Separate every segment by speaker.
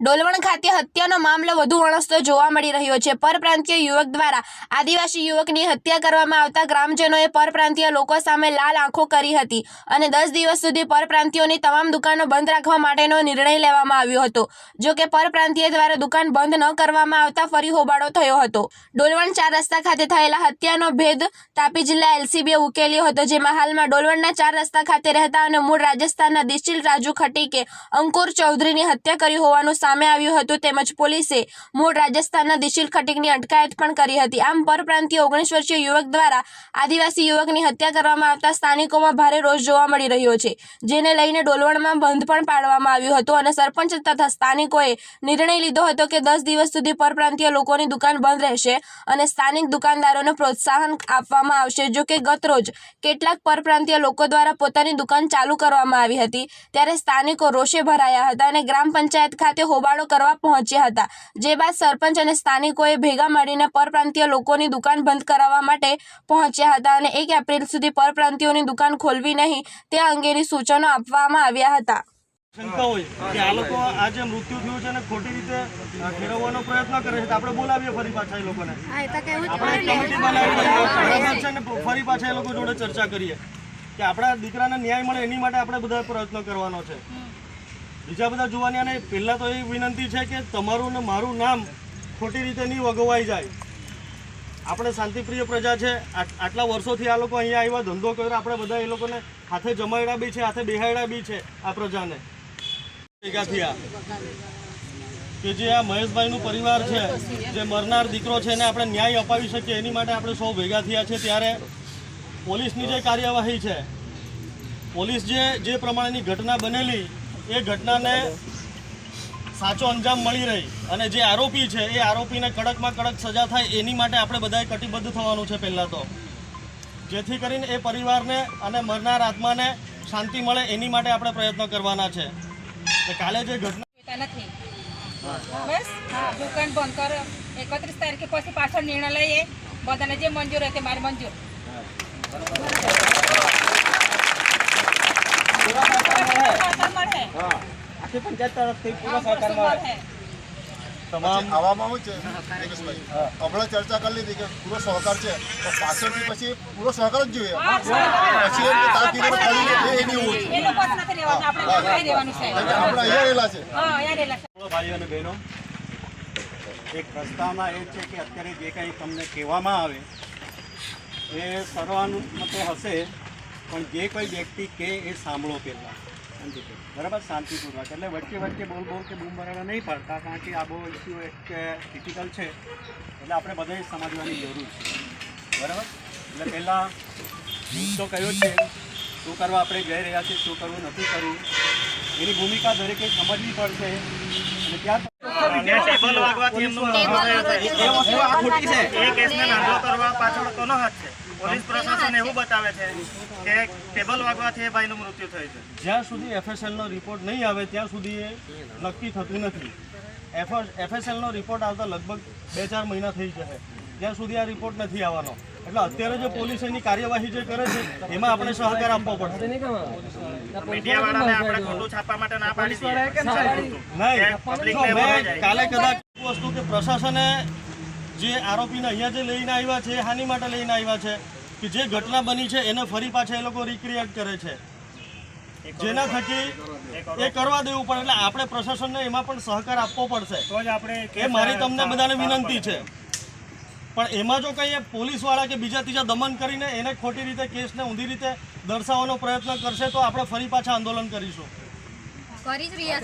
Speaker 1: ડોલવણ ખાતે હત્યાનો મામલો વધુ વણસતો જોવા મળી રહ્યો છે. પરપ્રાંતીય યુવક દ્વારા આદિવાસી યુવકની હત્યા કરવામાં આવતા ગ્રામજનોએ પરપ્રાંતીય લોકો સામે લાલ આંખો કરી હતી અને દસ દિવસ સુધી પરપ્રાંતિયોની તમામ દુકાનો બંધ રાખવા માટેનો નિર્ણય લેવામાં આવ્યો હતો. જો કે પરપ્રાંતીય દ્વારા દુકાન બંધ ન કરવામાં આવતા ફરી હોબાળો થયો હતો. ડોલવણ ચાર રસ્તા ખાતે થયેલા હત્યાનો ભેદ તાપી જિલ્લા એલસીબીએ ઉકેલ્યો હતો, જેમાં હાલમાં ડોલવણના ચાર રસ્તા ખાતે રહેતા અને મૂળ રાજસ્થાનના દિશિલ રાજુ ખટીકે અંકુર ચૌધરીની હત્યા કરી હોવાનું સામે આવ્યું હતું તેમજ પોલીસે મૂળ રાજસ્થાનના દિશિલ ખટીકની અટકાયત પણ કરી હતી. આમ પરપ્રાંતીય ઓગણીસ વર્ષીય યુવક દ્વારા આદિવાસી યુવકની હત્યા કરવામાં આવતા સ્થાનિકોમાં ભારે રોષ જોવા મળી રહ્યો છે, જેને લઈને ડોલવણમાં બંધ પણ પાડવામાં આવ્યું હતું અને સરપંચ તથા સ્થાનિકોએ નિર્ણય લીધો હતો કે દસ દિવસ સુધી પરપ્રાંતીય લોકોની દુકાન બંધ રહેશે અને સ્થાનિક દુકાનદારોને પ્રોત્સાહન આપવામાં આવશે. જો કે ગતરોજ કેટલાક પરપ્રાંતીય લોકો દ્વારા પોતાની દુકાન ચાલુ કરવામાં આવી હતી, ત્યારે સ્થાનિકો રોષે ભરાયા હતા અને ગ્રામ પંચાયત ખાતે હોબાળો કરવા પહોંચ્યા હતા. જે બાદ સરપંચ અને સ્થાનિકોએ ભેગા મળીને પરપ્રાંતીય લોકોની દુકાન બંધ કરાવવા માટે પહોંચ્યા હતા અને એક એપ્રિલ સુધી પરપ્રાંતિયોની દુકાન ખોલવી નહીં તે અંગેની સૂચનો આપવામાં આવ્યા હતા.
Speaker 2: શંકા હોય કે આ લોકો આ જે મૃત્યુ થયું છે ને ખોટી રીતે અ, પ્રયત્ન કરે છે તો આપણે બોલાવીએ ફરી પાછા એ લોકોને. આપણે કમિટી બનાવી બરાબર છે ને ફરી પાછા એ લોકો જોડે ચર્ચા કરીએ. કે આપણા દીકરાને ન્યાય મળે એની માટે આપણે બધા પ્રયત્ન કરવાનો છે. બીજા બધા જોવાની અને પહેલાં તો એ વિનંતી છે કે તમારું ને મારું નામ ખોટી રીતે નહીં વગવાઈ જાય. આપણે શાંતિપ્રિય પ્રજા છે. આટ- આટલા વર્ષોથી આ લોકો અહીંયા આવ્યા, ધંધો કર્યો, આપણે બધા એ લોકોને હાથે જમાડ્યા બી છે, હાથે બેહાડ્યા બી છે આ પ્રજાને. ભેગા થયા. કે જે આ મહેશભાઈનું પરિવાર છે, જે મરનાર દીકરો છે, એને આપણે ન્યાય અપાવી શકીએ, એની માટે આપણે સૌ ભેગા થયા છે ત્યારે પોલીસની જે કાર્યવાહી છે, પોલીસ જે જે પ્રમાણેની ઘટના બનેલી એ ઘટનાને સાચો અંજામ મળી રહી અને જે આરોપી છે, એ આરોપીને કડકમાં કડક સજા થાય એની માટે આપણે બધાએ કટિબદ્ધ થવાનું છે પહેલાં તો. જેથી કરીને એ પરિવારને અને મરનાર આત્માને શાંતિ મળે એની માટે આપણે પ્રયત્ન કરવાના છે. કાલે જે ઘટના
Speaker 3: નથી. બસ દુકાન બંધ કર. એકત્રીસ તારીખે પછી પાછળ નિર્ણય લઈએ. બધાને જે મંજૂર હોય તે મારે મંજૂર સહકાર મળે.
Speaker 2: આખી પંચાયત તરફથી પૂરો સહકાર મળે. તમામ
Speaker 4: આવામાં શું છે? હમણાં ચર્ચા કરી લીધી કે પૂરો સહકાર છે. તો પાછળથી પછી પૂરો સહકાર જ જોઈએ. પછી એમ કે કીધું ખાલી એ નહીં હોવું
Speaker 3: એ લોકો નથી રહેવાનું. આપણે
Speaker 4: અહીંયા રહેલા છે.
Speaker 3: હા અહીંયા રહેલા છે.
Speaker 5: ભાઈઓ અને બહેનો. એક પ્રસ્તાવના એ છે કે અત્યારે જે કંઈ તમને કહેવામાં આવે એ સર્વાનુમતો હશે પણ જે કોઈ વ્યક્તિ કહે એ સાંભળો પહેલાં. બરાબર? શાંતિપૂર્વક. એટલે વચ્ચે વચ્ચે બોલ બોલ કે બૂમ બરાડા નહીં પાડતા, કારણ કે આ બહુ ઇસ્યુ એક ક્રિટિકલ છે. એટલે આપણે બધાએ સમજવાની જરૂર છે. બરાબર? એટલે પહેલાં મુદ્દો કયો છે, શું કરવા આપણે જઈ રહ્યા છીએ, શું કરવું, નથી કરવું. એની ભૂમિકા દરેકે સમજવી પડશે. અને ત્યાં
Speaker 2: ટેબલ વાગવાથી એમનું ખોટી છે. એ કેસને કરવા પાછળ કોનો હાથ છે. પોલીસ પ્રશાસન એવું બતાવે છે કે ટેબલ વાગવાથી એ ભાઈનું મૃત્યુ થયું છે. જ્યાં સુધી એફએસએલ નો રિપોર્ટ નહીં આવે ત્યાં સુધી એ નક્કી થતું નથી. એફએસએલ નો રિપોર્ટ આવતા લગભગ બે ચાર મહિના થઈ જશે. ત્યાં સુધી આ રિપોર્ટ નથી આવવાનો. એટલે અત્યારે જે પોલીસ એની કાર્યવાહી જે કરે છે એમાં આપણે સહકાર આપવો પડશે. નહીં. કાલે કદાચ વસ્તુ કે પ્રશાસને જે આરોપીને અહીંયા જે લઈને આવ્યા છે એ હાની માટે લઈને આવ્યા છે કે જે ઘટના બની છે એને ફરી પાછા એ લોકો રિક્રિએટ કરે છે. જેના થકી એ કરવા દેવું પડે. એટલે આપણે પ્રશાસનને એમાં પણ સહકાર આપવો પડશે.
Speaker 6: તો જ આપણે
Speaker 2: એ મારી તમને બધાને વિનંતી છે. પણ એમાં જો કંઈ પોલીસવાળા કે બીજા ત્રીજા દમન કરીને એને ખોટી રીતે કેસને ઊંધી રીતે દર્શાવવાનો પ્રયત્ન કરશે તો આપણે ફરી પાછા આંદોલન કરીશું.
Speaker 7: કરી જ રહ્યા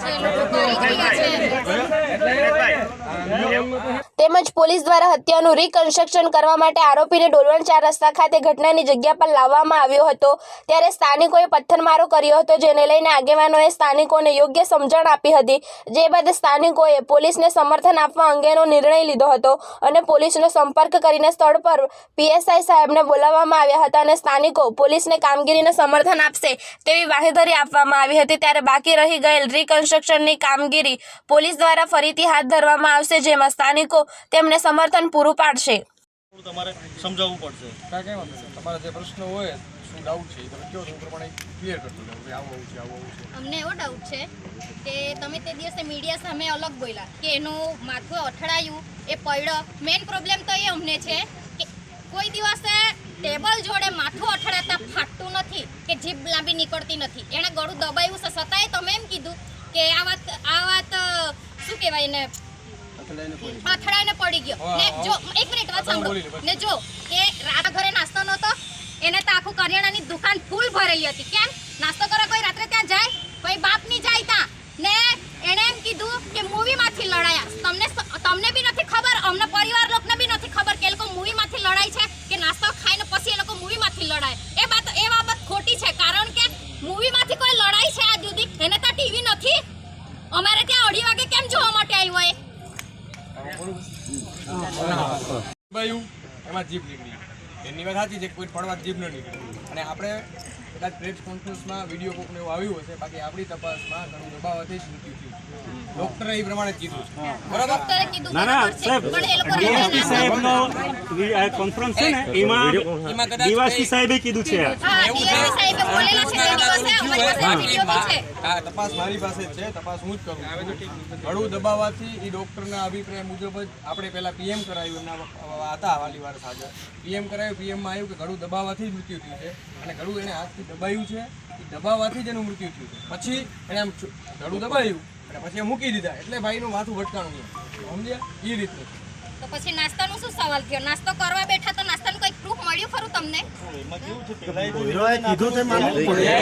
Speaker 7: છે
Speaker 1: તેમજ પોલીસ દ્વારા હત્યાનું રિકન્સ્ટ્રક્શન કરવા માટે આરોપીને ડોલવણ ચાર રસ્તા ખાતે ઘટનાની જગ્યા પર લાવવામાં આવ્યો હતો. ત્યારે સ્થાનિકોએ પથ્થરમારો કર્યો હતો, જેને લઈને આગેવાનોએ સ્થાનિકોને યોગ્ય સમજણ આપી હતી. જે બાદ સ્થાનિકોએ પોલીસને સમર્થન આપવા અંગેનો નિર્ણય લીધો હતો અને પોલીસનો સંપર્ક કરીને સ્થળ પર પીએસઆઈ સાહેબને બોલાવવામાં આવ્યા હતા અને સ્થાનિકો પોલીસને કામગીરીને સમર્થન આપશે તેવી વાહેધરી આપવામાં આવી હતી. ત્યારે બાકી રહી ગયેલ રિકન્સ્ટ્રક્શનની કામગીરી પોલીસ દ્વારા ફરીથી હાથ ધરવામાં આવશે, જેમાં સ્થાનિકો તેમને સમર્થન પૂરું પાડશે.
Speaker 2: તમારે સમજાવવું પડશે.
Speaker 8: કાંઈ કંઈ વાંધો તમારા જે પ્રશ્ન હોય શું ડાઉટ છે તમે કહો તો પ્રમાણે ક્લિયર કરતો જાઉં કે આવું આવું છે આવું આવું છે.
Speaker 7: અમને એવો ડાઉટ છે કે તમે તે દિવસે મીડિયા સામે અલગ બોલ્યા કે એનું માથું અથડાયું એ પડ્યો. મેઇન પ્રોબ્લેમ તો એ અમને છે કે કોઈ દિવસે ટેબલ જોડે માથું અથડાતા ફાટતું નથી કે જીભ લાંબી નીકળતી નથી. એણે ગળું દબાયું છે. છતાંય તમે એમ કીધું કે આ વાત આ વાત શું કહેવાય એને? અથડાઈને પડી ગયો. ને જો એક મિનિટ વાત સાંભળો. ને જો કે રાત ઘરે નાસ્તો નહોતો એને તો આખું કરિયાણાની દુકાન ફૂલ ભરેલી હતી. કેમ? નાસ્તો કરવા કોઈ રાત્રે ત્યાં જાય? કોઈ બાપની જાય ત્યાં. ને એણે એમ કીધું કે મૂવીમાંથી લડાયા. તમને તમને બી નથી ખબર અમને પરિવાર લોકોને બી નથી ખબર કે એ લોકો મૂવીમાંથી લડાય છે કે નાસ્તો ખાઈને પછી એ લોકો મૂવીમાંથી લડાય એ વાત એ બાબત ખોટી છે કારણ કે મૂવીમાંથી કોઈ લડાઈ છે આજ સુધી એને ત્યાં ટીવી નથી અમારે ત્યાં અઢી વાગે કેમ જોવા માટે આવ્યો એ
Speaker 8: દબાયું એમાં જીભ નીકળી એની વાત સાચી છે કે કોઈ પડવા જીભ ન નીકળી. અને આપણે કદાચ પ્રેસ કોન્ફરન્સમાં વીડિયો કોકને એવું આવ્યું હશે બાકી આપણી તપાસમાં ઘણું દબાવવાથી જ મૃત્યુ થયું છે. એ પ્રમાણે કીધું છે. બરાબર?
Speaker 7: ડોક્ટરે
Speaker 9: સાહેબનો કોન્ફરન્સ છે ને એમાં
Speaker 8: એમાં
Speaker 9: સાહેબે કીધું
Speaker 7: સાહેબે છે
Speaker 8: તપાસ મારી પાસે જ છે. તપાસ હું જ કરું ગળું દબાવવાથી એ ડૉક્ટરના અભિપ્રાય મુજબ જ આપણે પહેલાં પીએમ કરાયું. એમના હતા વાલીવાર હાજર પીએમ કરાયું પીએમમાં આવ્યું કે ગળું દબાવવાથી જ મૃત્યુ થયું છે અને ગળું એને હાથથી દબાયું છે એ દબાવવાથી જ એનું મૃત્યુ થયું છે પછી એને આમ ગળું દબાયું અને પછી એ મૂકી દીધા એટલે ભાઈનું માથું ભટકાણું નહીં સમજ્યા એ રીતનું
Speaker 7: તો પછી નાસ્તાનો શું સવાલ થયો નાસ્તો કરવા બેઠા મળ્યું ખરું તમને?
Speaker 2: કીધું તે માનવું
Speaker 8: પડે.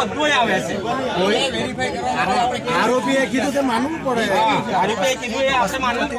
Speaker 8: બધું આવે છે. આપણે
Speaker 2: આરોપીએ કીધું તે માનવું પડે.